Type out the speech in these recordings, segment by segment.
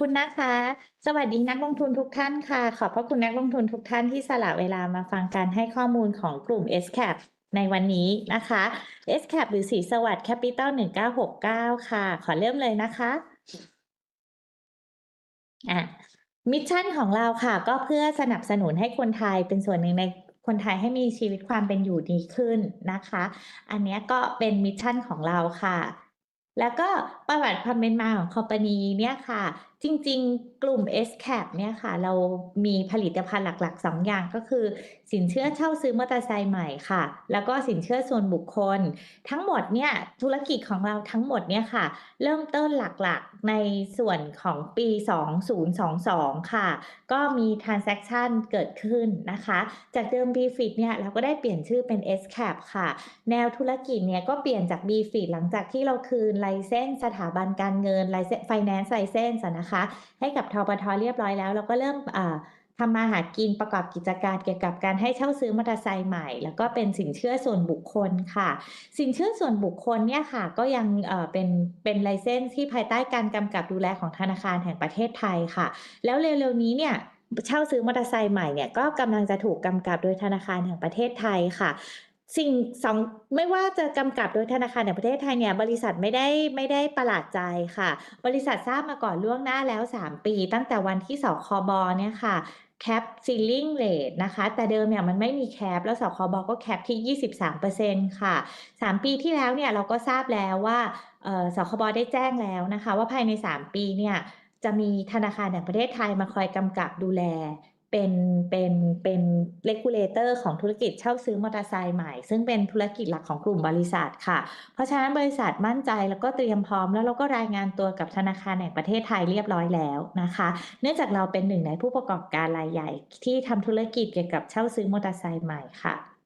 คุณนะคะ สวัสดีนักลงทุนทุกท่านค่ะ ขอบพระคุณนักลงทุนทุกท่านที่สละเวลามาฟังการให้ข้อมูลของกลุ่ม SCAP ในวันนี้นะคะ SCAP หรือสีสวัสดิ์ Capital 1969 ค่ะ ขอเริ่มเลยนะคะอะมิชชั่นของเราค่ะ ก็เพื่อสนับสนุนให้คนไทยเป็นส่วนหนึ่งในคนไทยให้มีชีวิตความเป็นอยู่ดีขึ้นนะคะ อันนี้ก็เป็นมิชชั่นของเราค่ะแล้วก็ประวัติความเป็นมาของคอมพานีเนี่ยค่ะ จริงๆ กลุ่ม SCAP เนี่ยค่ะ เรามีผลิตภัณฑ์หลักๆ 2 อย่างก็คือ สินเชื่อเช่าซื้อมอเตอร์ไซค์ใหม่ค่ะ แล้วก็สินเชื่อส่วนบุคคล ทั้งหมดเนี่ยธุรกิจของเราทั้งหมดเนี่ยค่ะ เริ่มต้นหลักๆ ในส่วนของปี 2022 ค่ะ ก็มี transaction เกิดขึ้นนะคะ จากเดิม BFIT เนี่ยเราก็ได้เปลี่ยนชื่อเป็น SCAP ค่ะ แนวธุรกิจเนี่ยก็เปลี่ยนจาก BFIT หลังจากที่เราคืนไลเซนส์สถาบันการเงินไลเซน Finance License อะนะคะ ให้กับทปทเรียบร้อยแล้ว เราก็เริ่มทำมาหากินประกอบกิจการเกี่ยวกับการให้เช่าซื้อมอเตอร์ไซค์ใหม่ แล้วก็เป็นสินเชื่อส่วนบุคคลค่ะ สินเชื่อส่วนบุคคลเนี่ยค่ะ ก็ยังเอ่อเป็นเป็นไลเซนส์ที่ภายใต้การกำกับดูแลของธนาคารแห่งประเทศไทยค่ะ แล้วเร็วๆนี้เนี่ยเช่าซื้อมอเตอร์ไซค์ใหม่เนี่ยก็กำลังจะถูกกำกับโดยธนาคารแห่งประเทศไทยค่ะ สิ่งสองไม่ว่าจะกำกับโดยธนาคารแห่งประเทศไทยเนี่ย บริษัทไม่ได้ไม่ได้ประหลาดใจค่ะ บริษัททราบมาก่อนล่วงหน้าแล้ว 3 ปี ตั้งแต่วันที่สคบเนี่ยค่ะแคปซีลิงเลทนะคะ แต่เดิมเนี่ยมันไม่มีแคป แล้วสคบก็แคปที่ 23%ค่ะ 3 ปีที่แล้วเนี่ยเราก็ทราบแล้วว่าสคบได้แจ้งแล้วนะคะ ว่าภายใน 3 ปีเนี่ยจะมีธนาคารแห่งประเทศไทยมาคอยกำกับดูแล เป็นเป็นเป็นเลกูลเลเตอร์ของธุรกิจเช่าซื้อมอเตอร์ไซค์ใหม่ ซึ่งเป็นธุรกิจหลักของกลุ่มบริษัทค่ะ เพราะฉะนั้นบริษัทมั่นใจแล้วก็เตรียมพร้อมแล้วเราก็รายงานตัวกับธนาคารแห่งประเทศไทยเรียบร้อยแล้วนะคะ เนื่องจากเราเป็นหนึ่งในผู้ประกอบการรายใหญ่ ที่ทำธุรกิจเกี่ยวกับเช่าซื้อมอเตอร์ไซค์ใหม่ค่ะ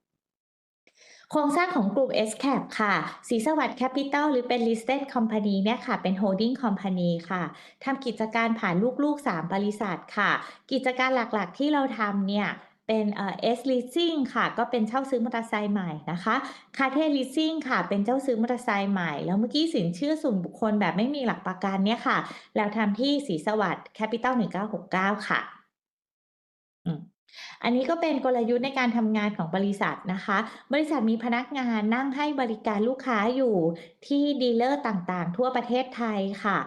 โครงสร้างของกลุ่ม SCAP ค่ะสีสวัสดิ์ Capital หรือเป็น listed company เนี่ยค่ะ เป็น holding company ค่ะทำกิจการผ่านลูกๆ 3 บริษัทค่ะ กิจการหลักๆที่เราทำเนี่ยเป็นเอ่อ S leasing ค่ะ ก็เป็นเช่าซื้อมอเตอร์ไซค์ใหม่นะคะ c a r t e leasing ค่ะ เป็นเช่าซื้อมอเตอร์ไซค์ใหม่ แล้วเมื่อกี้สินเชื่อส่วนบุคคลแบบไม่มีหลักประกันเนี่ยค่ะเราทำที่สีสวัสดิ์ Capital 1969 ค่ะ อันนี้ก็เป็นกลยุทธ์ในการทำงานของบริษัทนะคะ บริษัทมีพนักงานนั่งให้บริการลูกค้าอยู่ที่ดีลเลอร์ต่างๆ ทั่วประเทศไทยค่ะ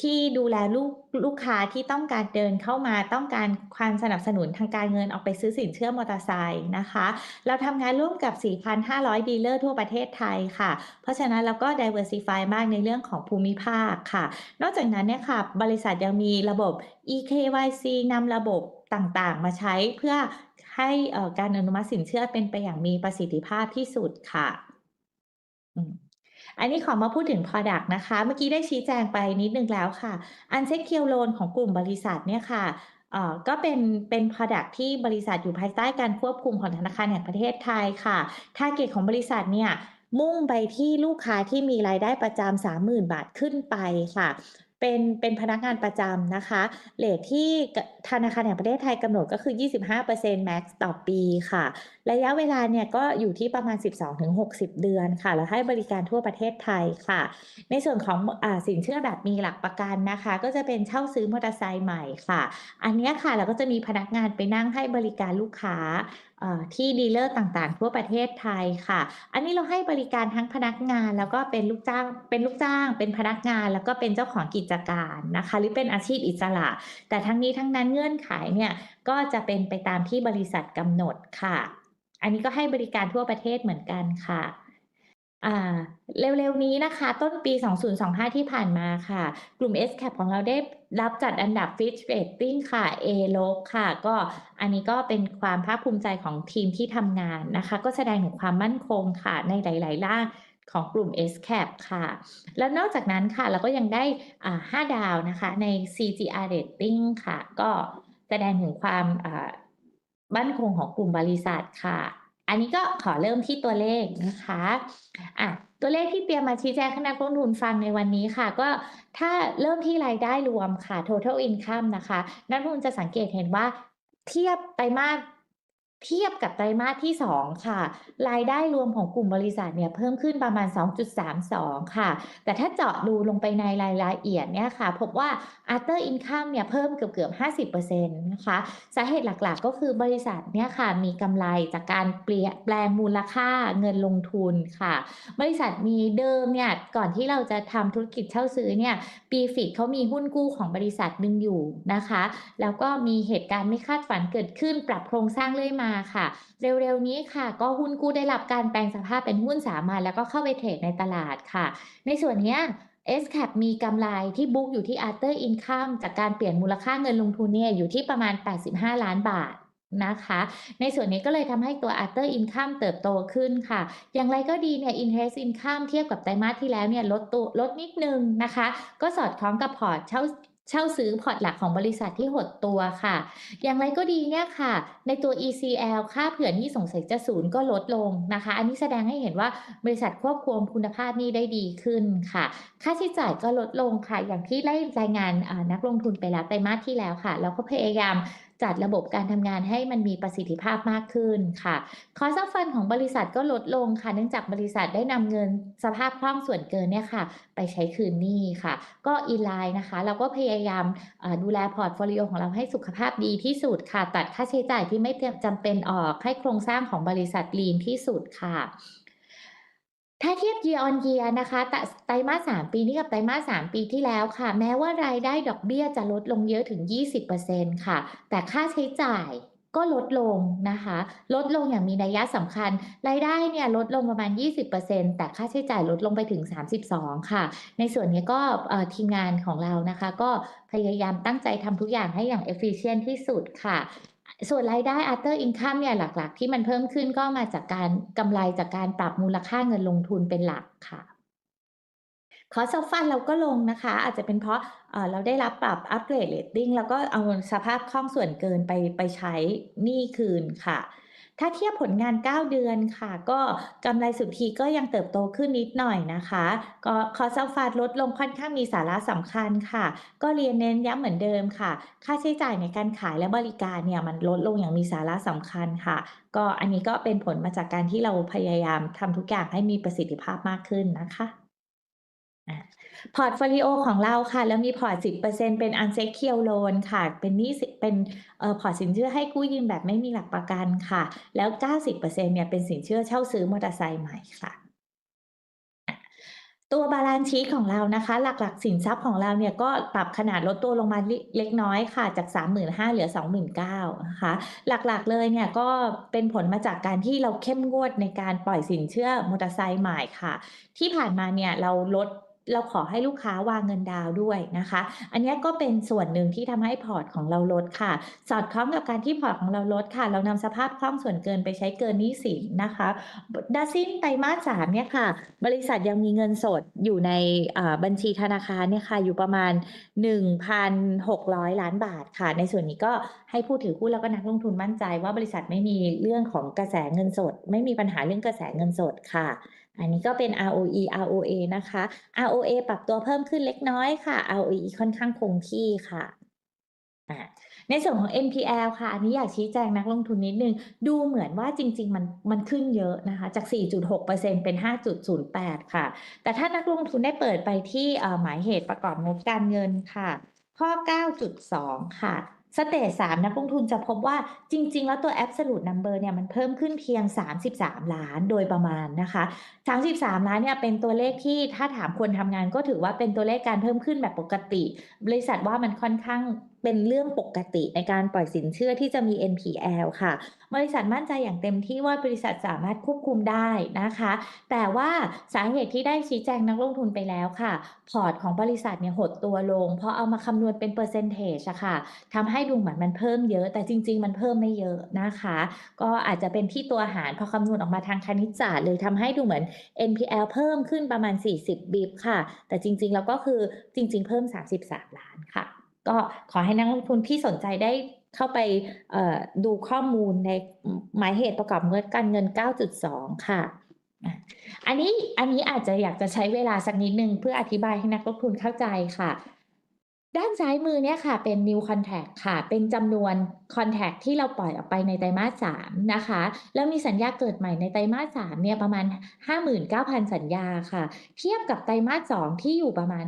ที่ดูแลลูกลูกค้าที่ต้องการเดินเข้ามาต้องการความสนับสนุนทางการเงินออกไปซื้อสินเชื่อมอเตอร์ไซค์นะคะ เราทำงานร่วมกับ 4,500 ดีลเลอร์ทั่วประเทศไทยค่ะ เพราะฉะนั้นเราก็ diversify มากในเรื่องของภูมิภาคค่ะ นอกจากนั้นเนี่ยค่ะ บริษัทยังมีระบบ eKYC นำระบบ ต่างๆ มาใช้เพื่อให้การอนุมัติสินเชื่อเป็นไปอย่างมีประสิทธิภาพที่สุดค่ะอันนี้ขอมาพูดถึง Product นะคะ เมื่อกี้ได้ชี้แจงไปนิดนึงแล้วค่ะ Unsecured Loan ของกลุ่มบริษัทเนี่ยค่ะก็เป็นเป็น Product ที่บริษัทอยู่ภายใต้การควบคุมของธนาคารแห่งประเทศไทยค่ะ Target ของบริษัทเนี่ยมุ่งไปที่ลูกค้าที่มีรายได้ประจำ30,000 บาทขึ้นไปค่ะ เป็นเป็นพนักงานประจำนะคะเรตที่ธนาคารแห่งประเทศไทยกำหนดก็คือ 25% max ต่อปีค่ะ ระยะเวลาเนี่ยก็อยู่ที่ประมาณ 12-60 เดือนค่ะ แล้วให้บริการทั่วประเทศไทยค่ะ ในส่วนของอ่าสินเชื่อแบบมีหลักประกันนะคะ ก็จะเป็นเช่าซื้อมอเตอร์ไซค์ใหม่ค่ะ อันนี้ค่ะเราก็จะมีพนักงานไปนั่งให้บริการลูกค้า ที่ดีลเลอร์ต่างๆ ทั่วประเทศไทยค่ะ อันนี้เราให้บริการทั้งพนักงาน แล้วก็เป็นลูกจ้าง เป็นลูกจ้าง เป็นพนักงาน แล้วก็เป็นเจ้าของกิจการนะคะ หรือเป็นอาชีพอิสระ แต่ทั้งนี้ทั้งนั้นเงื่อนไขเนี่ยก็จะเป็นไปตามที่บริษัทกำหนดค่ะ อันนี้ก็ให้บริการทั่วประเทศเหมือนกันค่ะ อ่า เร็วๆนี้นะคะ ต้นปี 2025 ที่ผ่านมาค่ะ กลุ่ม SCAP ของเราได้รับจัดอันดับ Fitch Rating ค่ะ A ลบค่ะ ก็อันนี้ก็เป็นความภาคภูมิใจของทีมที่ทำงานนะคะ ก็แสดงถึงความมั่นคงค่ะในหลายๆด้านของกลุ่ม SCAP ค่ะ แล้วนอกจากนั้นค่ะ เราก็ยังได้อ่า5ดาวนะคะ ใน CGR Rating ค่ะ ก็แสดงถึงความอ่ามั่นคงของกลุ่มบริษัทค่ะ อันนี้ก็ขอเริ่มที่ตัวเลขนะคะอะตัวเลขที่เตรียมมาชี้แจงให้นักลงทุนฟังในวันนี้ค่ะ ก็ถ้าเริ่มที่รายได้รวมค่ะ Total Income นะคะ นักลงทุนจะสังเกตเห็นว่าเทียบไตรมาส เทียบกับไตรมาสที่ 2 ค่ะ รายได้รวมของกลุ่มบริษัทเนี่ยเพิ่มขึ้นประมาณ 2.32 ค่ะ แต่ถ้าเจาะดูลงไปในรายละเอียดเนี่ยค่ะ พบว่า Other Income เนี่ยเพิ่มเกือบๆ50%นะคะ สาเหตุหลักๆก็คือบริษัทเนี่ยค่ะ มีกำไรจากการเปลี่ยนแปลงมูลค่าเงินลงทุนค่ะ บริษัทมีเดิมเนี่ยก่อนที่เราจะทำธุรกิจเช่าซื้อเนี่ย BFIT เขามีหุ้นกู้ของบริษัทหนึ่งอยู่นะคะ แล้วก็มีเหตุการณ์ไม่คาดฝันเกิดขึ้นปรับโครงสร้างเรื่อยมาค่ะ เร็วๆนี้ค่ะ ก็หุ้นกู้ได้รับการแปลงสภาพเป็นหุ้นสามัญแล้วก็เข้าไปเทรดในตลาดค่ะ ในส่วนนี้ SCAP มีกำไรที่บุ๊กอยู่ที่ Other Income จากการเปลี่ยนมูลค่าเงินลงทุนเนี่ยอยู่ที่ประมาณ 85 ล้านบาทนะคะ ในส่วนนี้ก็เลยทำให้ตัว Other Income เติบโตขึ้นค่ะ อย่างไรก็ดีเนี่ย Interest Income เทียบกับไตรมาสที่แล้วเนี่ยลดตัวลดนิดนึงนะคะ ก็สอดคล้องกับพอร์ตเช่า เช่าซื้อพอร์ตหลักของบริษัทที่หดตัวค่ะ อย่างไรก็ดีเนี่ยค่ะ ในตัว ECL ค่าเผื่อนี้สงสัยจะศูนย์ก็ลดลงนะคะ อันนี้แสดงให้เห็นว่าบริษัทควบคุมคุณภาพนี้ได้ดีขึ้นค่ะ ค่าใช้จ่ายก็ลดลงค่ะ อย่างที่ได้รายงานนักลงทุนไปแล้วไตรมาสที่แล้วค่ะ เราก็พยายามจัดระบบการทำงานให้มันมีประสิทธิภาพมากขึ้นค่ะคอสฟันของบริษัทก็ลดลงค่ะ เนื่องจากบริษัทได้นำเงินสภาพคล่องส่วนเกินเนี่ยค่ะ ไปใช้คืนหนี้ค่ะ ก็อินไลน์นะคะ เราก็พยายามดูแลพอร์ตโฟลิโอของเราให้สุขภาพดีที่สุดค่ะ ตัดค่าใช้จ่ายที่ไม่จำเป็นออกให้โครงสร้างของบริษัทลีนที่สุดค่ะ ถ้าเทียบ year on year นะคะแต่ไตรมาส3ปีนี้กับไตรมาส3ปีที่แล้วค่ะ แม้ว่ารายได้ดอกเบี้ยจะลดลงเยอะถึง 20%ค่ะ แต่ค่าใช้จ่ายก็ลดลงนะคะ ลดลงอย่างมีนัยสำคัญ รายได้เนี่ยลดลงประมาณ 20%แต่ค่าใช้จ่ายลดลงไปถึง 32 ค่ะ ในส่วนนี้ก็ทีมงานของเรานะคะ ก็พยายามตั้งใจทำทุกอย่างให้อย่าง efficient ที่สุดค่ะ ส่วนรายได้ after Income เนี่ยหลัก ๆ ที่มันเพิ่มขึ้นก็มาจากการกำไรจากการปรับมูลค่าเงินลงทุนเป็นหลักค่ะคอสฟันเราก็ลงนะคะ อาจจะเป็นเพราะเอ่อเราได้รับปรับอัปเกรดเรตติ้งแล้วก็เอาสภาพคล่องส่วนเกินไปไปใช้หนี้คืนค่ะ ถ้าเทียบผลงาน 9 เดือนค่ะ ก็กำไรสุทธิก็ยังเติบโตขึ้นนิดหน่อยนะคะ ก็ Cost of Fund ลดลงค่อนข้างมีสาระสำคัญค่ะ ก็เรียนเน้นย้ำเหมือนเดิมค่ะ ค่าใช้จ่ายในการขายและบริการเนี่ยมันลดลงอย่างมีสาระสำคัญค่ะ ก็อันนี้ก็เป็นผลมาจากการที่เราพยายามทำทุกอย่างให้มีประสิทธิภาพมากขึ้นนะคะ พอร์ตโฟลิโอของเราค่ะ แล้วมีพอร์ต10%เป็น unsecured loan ค่ะ เป็นนี้สิเป็นเอ่อพอร์ตสินเชื่อให้กู้ยืมแบบไม่มีหลักประกันค่ะ แล้ว90%เนี่ยเป็นสินเชื่อเช่าซื้อมอเตอร์ไซค์ใหม่ค่ะตัวบาลานซ์ชีตของเรานะคะ หลักๆ สินทรัพย์ของเราเนี่ยก็ปรับขนาดลดตัวลงมาเล็กน้อยค่ะจาก 35,000เหลือ 29,000นะคะหลักๆเลยเนี่ยก็เป็นผลมาจากการที่เราเข้มงวดในการปล่อยสินเชื่อมอเตอร์ไซค์ใหม่ค่ะ ที่ผ่านมาเนี่ยเราลด เราขอให้ลูกค้าวางเงินดาวด้วยนะคะ อันนี้ก็เป็นส่วนหนึ่งที่ทำให้พอร์ตของเราลดค่ะ สอดคล้องกับการที่พอร์ตของเราลดค่ะ เรานำสภาพคล่องส่วนเกินไปใช้เกินหนี้สินนะคะดสิ้นไตรมาส3เนี่ยค่ะ บริษัทยังมีเงินสดอยู่ในบัญชีธนาคารเนี่ยค่ะ อยู่ประมาณ 1,600 ล้านบาทค่ะ ในส่วนนี้ก็ให้ผู้ถือหุ้นแล้วก็นักลงทุนมั่นใจว่าบริษัทไม่มีเรื่องของกระแสเงินสด ไม่มีปัญหาเรื่องกระแสเงินสดค่ะ อันนี้ก็เป็น ROE ROA นะคะ ROA ปรับตัวเพิ่มขึ้นเล็กน้อยค่ะ ROE ค่อนข้างคงที่ค่ะในส่วนของ NPL ค่ะ อันนี้อยากชี้แจงนักลงทุนนิดนึง ดูเหมือนว่าจริง ๆ มันมันขึ้นเยอะนะคะ จาก 4.6%เป็น 5.08 ค่ะ แต่ถ้านักลงทุนได้เปิดไปที่หมายเหตุประกอบงบการเงินค่ะ ข้อ 9.2 ค่ะ สเตจสามนักลงทุนจะพบว่าจริง ๆ แล้วตัว absolute number เนี่ยมันเพิ่มขึ้นเพียง 33 ล้านโดยประมาณนะคะ 33 ล้านเนี่ยเป็นตัวเลขที่ถ้าถามคนทำงานก็ถือว่าเป็นตัวเลขการเพิ่มขึ้นแบบปกติ บริษัทว่ามันค่อนข้าง เป็นเรื่องปกติในการปล่อยสินเชื่อที่จะมี NPL ค่ะ บริษัทมั่นใจอย่างเต็มที่ว่าบริษัทสามารถควบคุมได้นะคะ แต่ว่าสาเหตุที่ได้ชี้แจงนักลงทุนไปแล้วค่ะ พอร์ตของบริษัทเนี่ยหดตัวลง เพราะเอามาคำนวณเป็นเปอร์เซนเทจอะค่ะทำให้ดูเหมือนมันเพิ่มเยอะ แต่จริง ๆ มันเพิ่มไม่เยอะนะคะ ก็อาจจะเป็นที่ตัวหารพอคำนวณออกมาทางคณิตศาสตร์เลยทำให้ดูเหมือน NPL เพิ่มขึ้นประมาณ 40 บิปค่ะ แต่จริงๆแล้วก็คือจริง ๆ เพิ่ม 33 ล้านค่ะ ก็ขอให้นักลงทุนที่สนใจได้เข้าไปดูข้อมูลในหมายเหตุประกอบเงินการเงิน 9.2 ค่ะอะอันนี้อันนี้อาจจะอยากจะใช้เวลาสักนิดนึงเพื่ออธิบายให้นักลงทุนเข้าใจค่ะ ด้านซ้ายมือเนี่ยค่ะเป็น New contact ค่ะ เป็นจำนวน contact ที่เราปล่อยออกไปในไตรมาส3นะคะ แล้วมีสัญญาเกิดใหม่ในไตรมาส3เนี่ยประมาณ 59,000 สัญญาค่ะ เทียบกับไตรมาส2ที่อยู่ประมาณ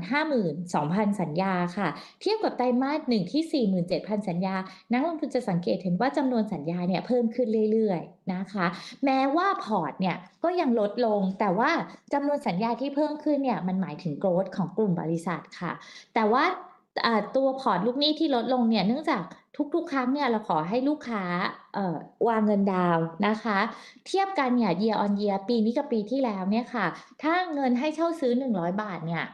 52,000 สัญญาค่ะ เทียบกับไตรมาส1ที่ 47,000 สัญญา นักลงทุนจะสังเกตเห็นว่าจำนวนสัญญาเนี่ยเพิ่มขึ้นเรื่อยๆนะคะ แม้ว่าพอร์ตเนี่ยก็ยังลดลง แต่ว่าจำนวนสัญญาที่เพิ่มขึ้นเนี่ยมันหมายถึง growth ของกลุ่มบริษัทค่ะ แต่ว่า ตัวพอร์ตลูกหนี้ที่ลดลงเนี่ยเนื่องจากทุกๆ ครั้งเนี่ยเราขอให้ลูกค้าวางเงินดาวนะคะ เทียบกันเนี่ย year on year ปีนี้กับปีที่แล้วเนี่ยค่ะ ถ้าเงินให้เช่าซื้อ 100 บาทเนี่ย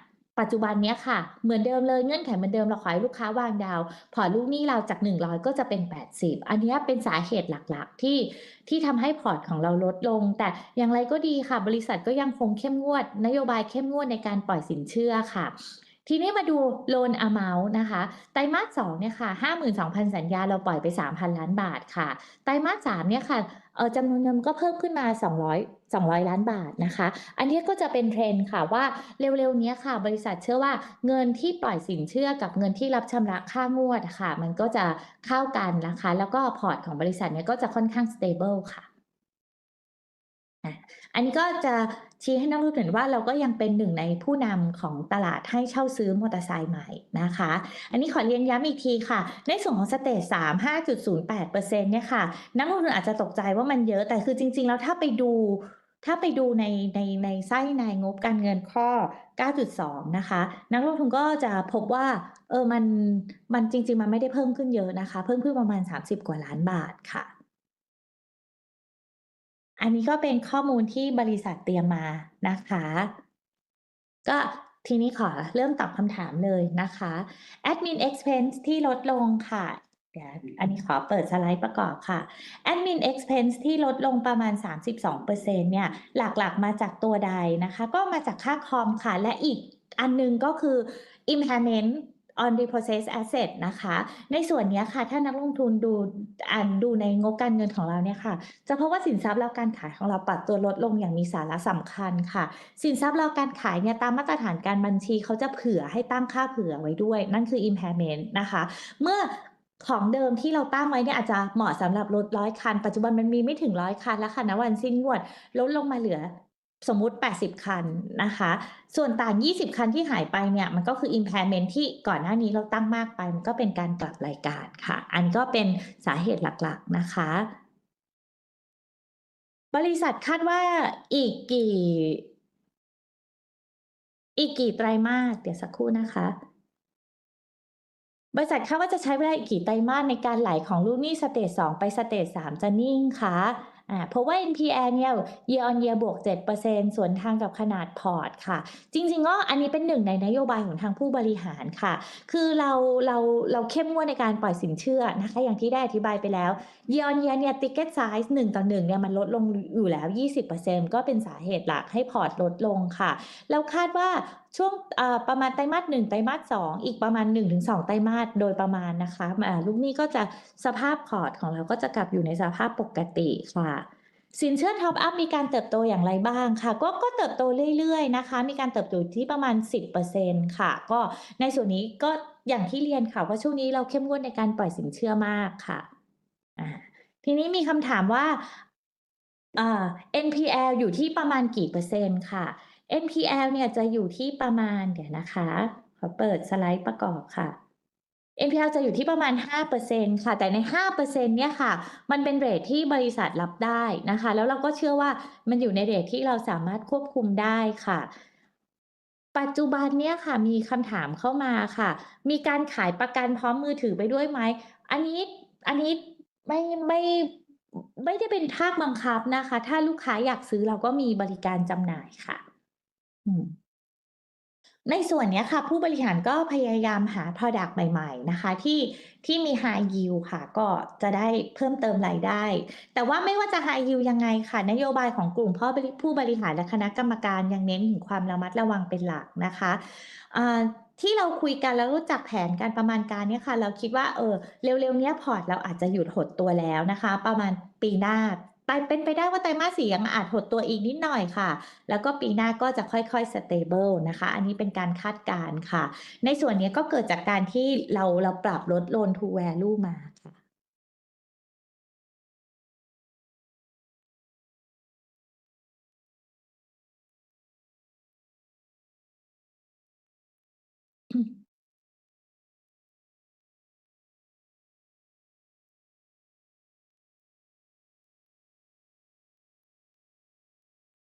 ปัจจุบันเนี้ยค่ะ เหมือนเดิมเลยเงื่อนไขเหมือนเดิมเราขอให้ลูกค้าวางดาว พอร์ตลูกหนี้เราจาก 100 ก็จะเป็น 80 อันนี้เป็นสาเหตุหลักๆที่ที่ทำให้พอร์ตของเราลดลง แต่อย่างไรก็ดีค่ะ บริษัทก็ยังคงเข้มงวด นโยบายเข้มงวดในการปล่อยสินเชื่อค่ะ ทีนี้มาดู loan amount นะคะ ไตรมาส2เนี่ยค่ะ52,000สัญญาเราปล่อยไป3,000ล้านบาทค่ะ ไตรมาส3เนี่ยค่ะเออจำนวนเงินก็เพิ่มขึ้นมา200 200ล้านบาทนะคะ อันนี้ก็จะเป็น trend ค่ะว่าเร็วๆนี้ค่ะ บริษัทเชื่อว่าเงินที่ปล่อยสินเชื่อกับเงินที่รับชำระค่างวดค่ะ มันก็จะเข้ากันนะคะ แล้วก็พอร์ตของบริษัทเนี่ยก็จะค่อนข้างสเตเบิลค่ะ อันนี้ก็จะชี้ให้นักลงทุนเห็นว่าเราก็ยังเป็นหนึ่งในผู้นำของตลาดให้เช่าซื้อมอเตอร์ไซค์ใหม่นะคะ อันนี้ขอเรียนย้ำอีกทีค่ะ ในส่วนของ Stage 3 5.08%เนี่ยค่ะ นักลงทุนอาจจะตกใจว่ามันเยอะแต่คือจริง ๆ แล้วถ้าไปดูถ้าไปดูในในในไส้ในงบการเงินข้อ 9.2 นะคะ นักลงทุนก็จะพบว่า เออ มัน มันจริง ๆ มันไม่ได้เพิ่มขึ้นเยอะนะคะ เพิ่มขึ้นประมาณ 30 กว่าล้านบาทค่ะ อันนี้ก็เป็นข้อมูลที่บริษัทเตรียมมานะคะ ก็ทีนี้ขอเริ่มตอบคำถามเลยนะคะ Admin Expense ที่ลดลงค่ะเดี๋ยวอันนี้ขอเปิดสไลด์ประกอบค่ะ Admin Expense ที่ลดลงประมาณ 32%เนี่ย หลักๆมาจากตัวใดนะคะ ก็มาจากค่าคอมค่ะ และอีกอันหนึ่งก็คือ Impairment on repossessed asset นะคะ ในส่วนนี้ค่ะ ถ้านักลงทุนดูอ่านดูในงบการเงินของเราเนี่ยค่ะ จะพบว่าสินทรัพย์รอการขายของเราปรับตัวลดลงอย่างมีสาระสำคัญค่ะ สินทรัพย์รอการขายเนี่ยตามมาตรฐานการบัญชีเขาจะเผื่อให้ตั้งค่าเผื่อไว้ด้วย นั่นคือ Impairment นะคะ เมื่อของเดิมที่เราตั้งไว้เนี่ยอาจจะเหมาะสำหรับรถ100คัน ปัจจุบันมันมีไม่ถึง100คันแล้วค่ะณวันสิ้นงวดลดลงมาเหลือ สมมุติ 80 คันนะคะ ส่วนต่าง 20 คันที่หายไปเนี่ย มันก็คือ Impairment ที่ก่อนหน้านี้เราตั้งมากไป มันก็เป็นการกลับรายการค่ะ อันก็เป็นสาเหตุหลักๆนะคะ บริษัทคาดว่าอีกกี่ อีกกี่ไตรมาส เดี๋ยวสักครู่นะคะบริษัทคาดว่าจะใช้เวลาอีกกี่ไตรมาสในการไหลของลูกหนี้ Stage 2ไป Stage 3จะนิ่งคะ อ่าเพราะว่า NPL เนี่ย year on year บวก 7%ส่วนทางกับขนาดพอร์ตค่ะ จริง ๆ ก็อันนี้เป็นหนึ่งในนโยบายของทางผู้บริหารค่ะ คือเราเราเราเข้มงวดในการปล่อยสินเชื่อนะคะ อย่างที่ได้อธิบายไปแล้ว year on year เนี่ย ticket size 1ต่อ1เนี่ยมันลดลงอยู่แล้ว 20%ก็เป็นสาเหตุหลักให้พอร์ตลดลงค่ะ เราคาดว่า ช่วงประมาณไตรมาส1ไตรมาส2อีกประมาณ 1-2 ไตรมาสโดยประมาณนะคะลูกหนี้ก็จะสภาพพอร์ตของเราก็จะกลับอยู่ในสภาพปกติค่ะ สินเชื่อ Top up มีการเติบโตอย่างไรบ้างค่ะ ก็ก็เติบโตเรื่อยๆนะคะ มีการเติบโตที่ประมาณ 10%ค่ะ ก็ในส่วนนี้ก็อย่างที่เรียนค่ะว่าช่วงนี้เราเข้มงวดในการปล่อยสินเชื่อมากค่ะทีนี้มีคำถามว่า NPL อยู่ที่ประมาณกี่เปอร์เซ็นต์ค่ะ NPL เนี่ยจะอยู่ที่ประมาณเดี๋ยวนะคะ ขอเปิดสไลด์ประกอบค่ะ NPL จะอยู่ที่ประมาณ 5%ค่ะ แต่ใน 5%เนี่ยค่ะ มันเป็นเรตที่บริษัทรับได้นะคะ แล้วเราก็เชื่อว่ามันอยู่ในเรตที่เราสามารถควบคุมได้ค่ะ ปัจจุบันเนี่ยค่ะ มีคำถามเข้ามาค่ะ มีการขายประกันพร้อมมือถือไปด้วยไหม อันนี้ อันนี้ไม่ไม่ไม่ได้เป็นภาคบังคับนะคะ ถ้าลูกค้าอยากซื้อเราก็มีบริการจำหน่ายค่ะ อืม ในส่วนเนี้ยค่ะ ผู้บริหารก็พยายามหา พรอดักต์ ใหม่ ๆ นะคะ ที่ ที่มี High Yield ค่ะ ก็จะได้เพิ่มเติมรายได้ แต่ว่าไม่ว่าจะ High Yield ยังไงค่ะ นโยบายของกลุ่มพ่อบริ ผู้บริหารและคณะกรรมการยังเน้นถึงความระมัดระวังเป็นหลักนะคะ อ่า ที่เราคุยกันแล้วรู้จักแผนการประมาณการเนี่ยค่ะ เราคิดว่า เอ่อ เร็ว ๆ เนี้ย พอร์ตเราอาจจะหยุดหดตัวแล้วนะคะ ประมาณปีหน้า ไปเป็นไปได้ว่าไตรมาส4ยังอาจหดตัวอีกนิดหน่อยค่ะ แล้วก็ปีหน้าก็จะค่อยๆสเตเบิลนะคะ อันนี้เป็นการคาดการณ์ค่ะ ในส่วนนี้ก็เกิดจากการที่เราเราปรับลดโลนทูแวลูมา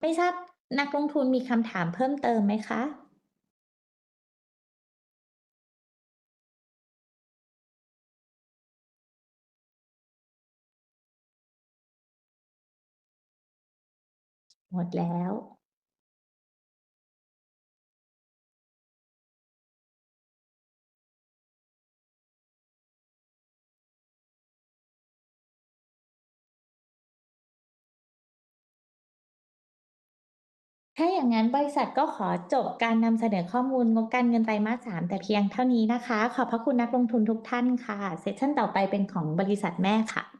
ไม่ทราบนักลงทุนมีคำถามเพิ่มเติมไหมคะ?หมดแล้ว ถ้าอย่างนั้นบริษัทก็ขอจบการนำเสนอข้อมูลงบการเงินไตรมาสสามแต่เพียงเท่านี้นะคะ ขอบพระคุณนักลงทุนทุกท่านค่ะ เซสชั่นต่อไปเป็นของบริษัทแม่ค่ะ